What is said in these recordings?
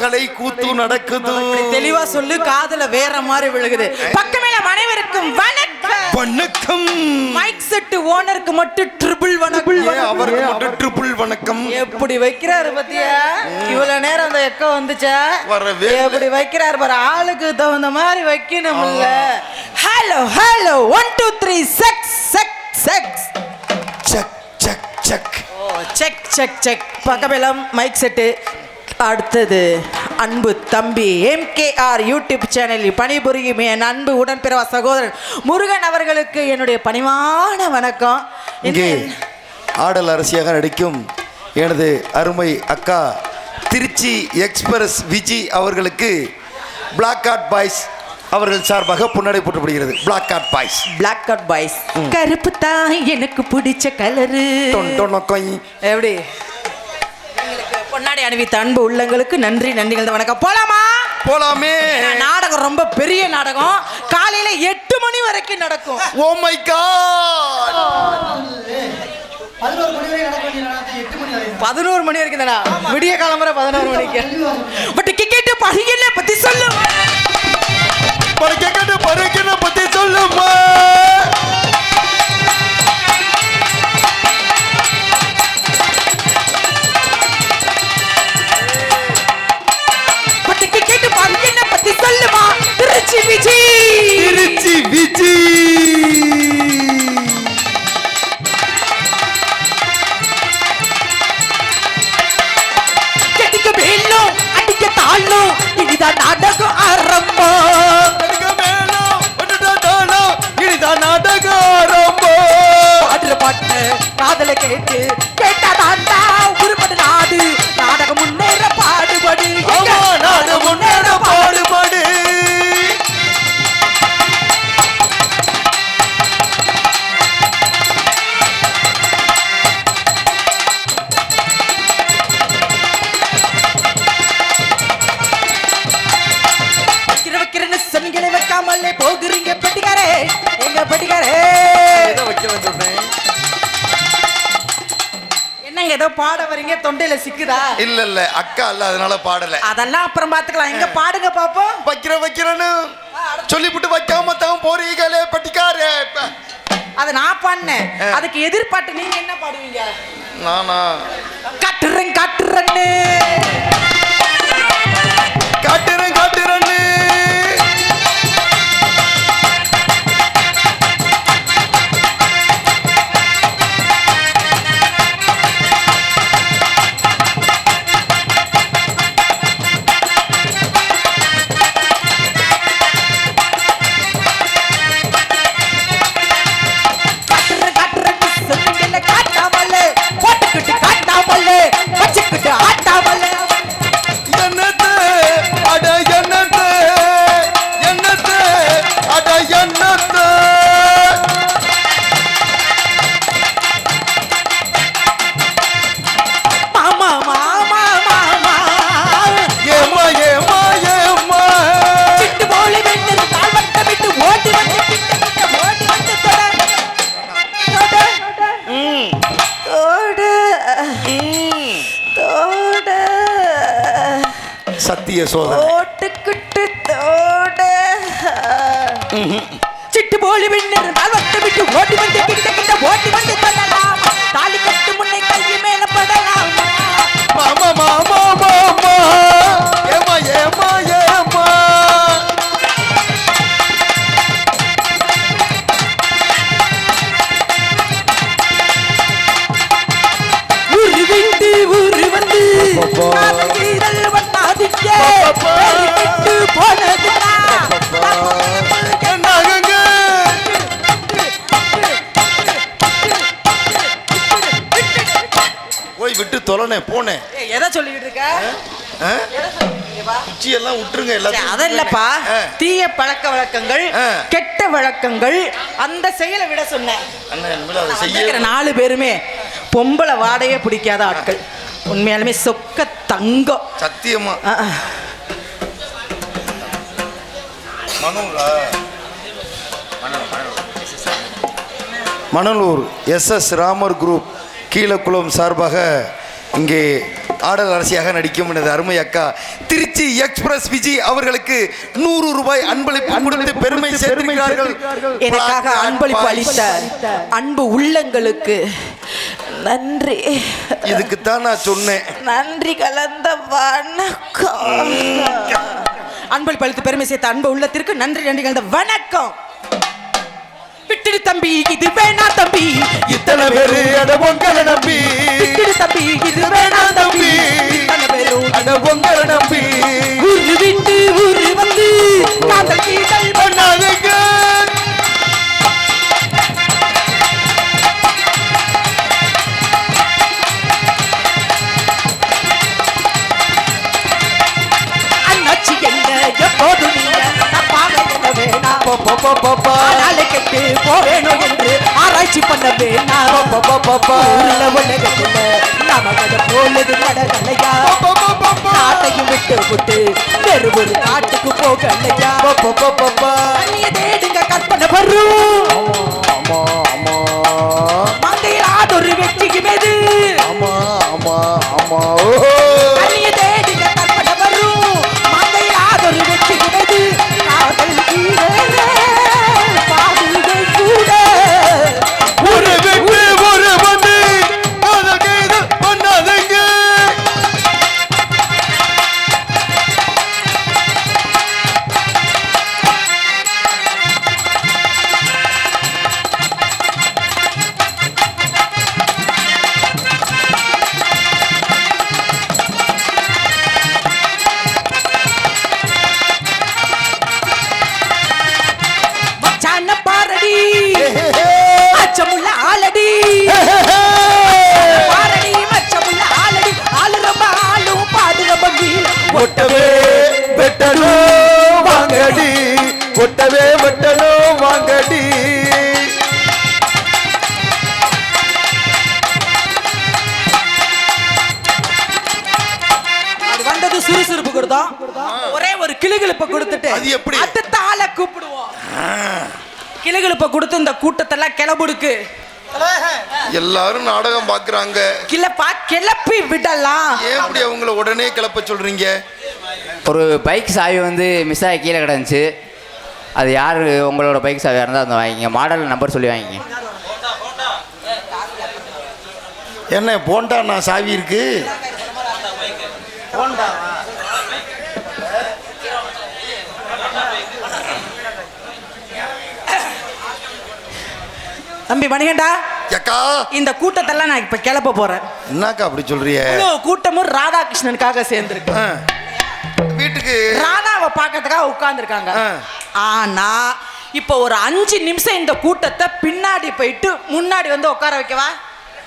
கலை கூத்து நடக்குது. தெளிவா சொல்லு காதுல வேற மாதிரி விழுகுது. பக்கமேல அனைவருக்கும் வணக்கம். வணக்கம். மைக் செட் ஓனருக்கு மட்டும் ட்ரிபிள் வணக்கம். அவருக்கு மட்டும் ட்ரிபிள் வணக்கம். எப்படி வைக்கிறாரு பத்தியா? இவ்வளவு நேரம் அந்த எக்கம் வந்துச்சா? இல்ல. எப்படி வைக்கிறாரு பாரு ஆளுக்கு தகுந்த மாதிரி வைக்கணும்ல. Hello hello one two three checks check checks check check check check check check பக்கபலம் mic set அடுத்தது அன்பு தம்பி எம்கேஆர் யூடியூப் சேனலில் பணிபுரியும் என் அன்பு உடன்பிறவா சகோதரன் முருகன் அவர்களுக்கு என்னுடைய பணிவான வணக்கம். இங்கே ஆடல் அரசியாக நடிக்கும் எனது அருமை அக்கா திருச்சி எக்ஸ்பிரஸ் விஜி அவர்களுக்கு பிளாக் கார்ட் பாய்ஸ் அவர்கள் சார்பாக புன்னடை போட்டப்படுகிறது black guard boys black out boys கருப்பு தான் எனக்கு பிடிச்ச கலரு. எப்படி? பொன்னாடி அணிவித்த அன்பு உள்ளங்களுக்கு நன்றி நன்றிகள் வணக்கம். போலாமா? போலாமே. நாடகம் ரொம்ப பெரிய நாடகம். காலையில எட்டு மணி வரைக்கும் நடக்கும். Oh my god. பதினோரு மணி வரைக்கும் தானா? விடிய காலம் வரை பதினோரு மணிக்கு. பட் கிரிக்கெட் பகியல என்னங்க ஏதோ பாட வரீங்க தொண்டையில சிக்குதா? இல்ல இல்ல அக்கா இல்ல அதனால பாடல. அதெல்லாம் அப்புறம் பாத்துக்கலாம். எங்க பாடுங்க பாப்போம். வைக்கிற வைக்கிறேன்னு சொல்லிவிட்டு வைக்காம தான் போறீங்களே பட்டிக்காரே. அதை நான் பாடினேன். அதுக்கு எதிர்பார்த்து நீங்க என்ன பாடுவீங்க? நானா? காட்டுறேன் காட்டுறேன்னு. சத்திய சோதனை. ஓட்டுக்கிட்டு தோட. சிட்டு போலி விண்ணர் நாள் வட்ட விட்டு ஓடி வந்து கிட்ட கிட்ட ஓடி வந்து தொடலாம் போய் விட்டு தொலைனே போனேன் எதை சொல்லிக்கிட்டு இருக்க ஆ? எதை சொல்லிக்கிட்டு இருக்கேப்பா? குச்சி எல்லாம் விட்டுருங்க எல்லாத்தையும் அது இல்லப்பா. தீய பழக்க வழக்கங்கள். கெட்ட வழக்கங்கள் அந்த செயலை விட சொன்னேன் நாலு பேருமே பொம்பளை வாடையே பிடிக்காத ஆட்கள் உண்மையாலுமே சொக்க தங்கம் சத்தியமா Manalur S S Ramar group Keezhakulam சார்பாக இங்கே ஆடல் அரசியாக நடிக்கும் எனது அருமை அக்கா திருச்சி எக்ஸ்பிரஸ் விஜி அவர்களுக்கு நூறு ரூபாய் அன்பளிப்பு கொடுத்து பெருமை சேர்த்திருக்கிறார்கள். எனக்காக அன்பளிப்பு அளித்த அன்பு உள்ளங்களுக்கு நன்றி. இதுக்குத்தான் நான் சொன்னேன். நன்றி கலந்த வணக்கம். அன்பளிப்பு அளித்து பெருமை சேர்த்த அன்பு உள்ளத்திற்கு நன்றி நன்றி கலந்த வணக்கம். விட்டுடு தம்பி இது வேணா தம்பி. இத்தனை பேரு அட பொங்கலை நம்பி. விட்டுடு தம்பி இது வேணா தம்பி. இத்தனை பேரும் அட பொங்கலை நம்பி. ஊரு விட்டு ஊரு வந்து காதல் கீதல் வேணாம் நாளை கெட்டு போவேணும் என்று ஆராய்ச்சி பண்ண வேணாம் ஊர்ல உலகத்துல நாம கதை போலது நடக்கலையா நாட்டையும் விட்டு விட்டு வேறு ஒரு காட்டுக்கு போகலையா தேடுங்க கற்பனை வரும் கொடுத்தோம். ஒரே ஒரு கிளுகிழுப்ப கொடுத்துட்டு அது எப்படி? அடுத்த ஆளை கூப்பிடுவோம் கிளுகிழுப்ப கொடுத்து இந்த கூட்டத்தெல்லாம் கிளம்புடுக்கு. எல்லாரும் நாடகம் பாக்குறாங்க கிளப்பா கிளப்பி விடலாம். ஏன் இப்படி அவங்கள உடனே கிளப்ப சொல்றீங்க? ஒரு பைக் சாவி வந்து மிஸ் ஆகி கீழே கிடந்துச்சு. அது யார் உங்களோட பைக் சாவியாக இருந்தால் அந்த வாங்கிங்க. மாடல் நம்பர் சொல்லி வாங்கிங்க. என்ன போண்டா நான் சாவி இருக்கு? தம்பி மணிகண்டா அக்கா இந்த கூட்டத்தெல்லாம் நான் இப்ப கிளப்ப போறேன். என்னக்கா அப்படி சொல்றிய கூட்டமும் ராதாகிருஷ்ணனுக்காக சேர்ந்துருக்கு. ஆ. வீட்டுக்கு. ராதாவை பார்க்கறதுக்காக உட்கார்ந்துருக்காங்க. ஆனா இப்போ ஒரு அஞ்சு நிமிஷம் இந்த கூட்டத்தை பின்னாடி போயிட்டு முன்னாடி வந்து உட்கார வைக்கவா?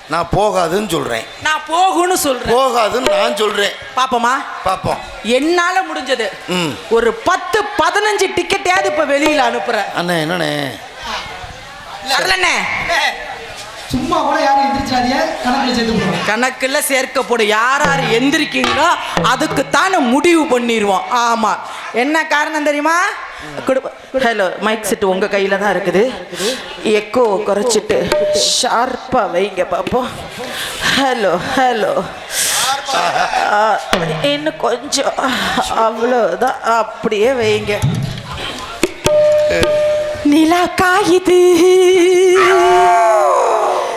நான் போகாதுன்னு சொல்றேன். நான் போகும்னு சொல்றேன். போகாதுன்னு நான் சொல்றேன். பாப்போமா? பாப்போம். என்னால முடிஞ்சது. ஒரு பத்து பதினஞ்சு டிக்கெட்டையாவது இப்ப வெளியில அனுப்புறேன். அண்ணே என்னண்ணே? வரலண்ணே சும்மா கூட யாரும் கணக்கில் சேர்த்து கணக்குல சேர்க்கப்படும் யார் யார் எந்திரிக்கீங்களோ அதுக்குத்தான் முடிவு பண்ணிடுவோம். ஆமா. என்ன காரணம் தெரியுமா? ஹலோ மைக் செட் உங்க கையில தான் இருக்குது. எக்கோ குறைச்சிட்டு ஷார்ப்பா வைங்க பாப்போம். Hello hello. இன்னும் கொஞ்சம். அவ்வளோதான் அப்படியே வைங்க. நிலா காயுது.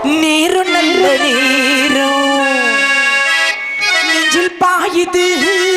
நீரும் நல்ல நீரும். நெஞ்சில் பாயுது.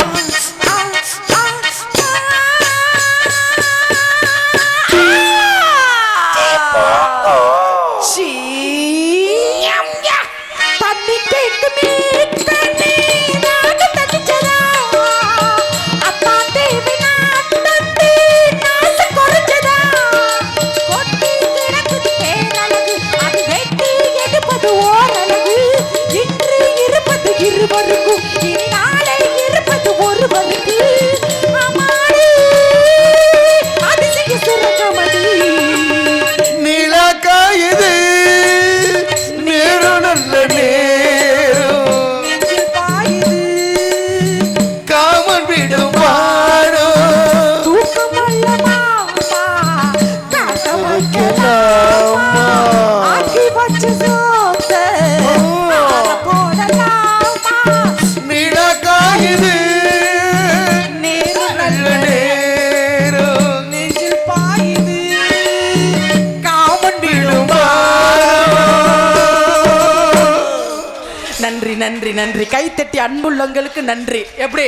நன்றி நன்றி நன்றி. கைத்தட்டி அன்புள்ளவங்களுக்கு நன்றி. எப்படி?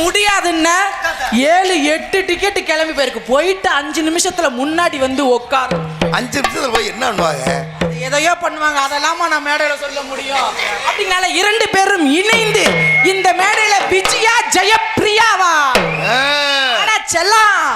முடியாதுன்னா ஏழு எட்டு டிக்கெட் கிளம்பி போயிருக்கு. போயிட்டு அஞ்சு நிமிஷத்துல முன்னாடி வந்து உட்காரும் அஞ்சு நிமிஷத்துல போய் என்ன பண்ணுவாங்க எதையோ பண்ணுவாங்க. அதெல்லாமா நான் மேடையில சொல்ல முடியும். அப்படினால இரண்டு பேரும் இணைந்து இந்த மேடையில விஜயா ஜெயப்பிரியாவா? செல்லாம்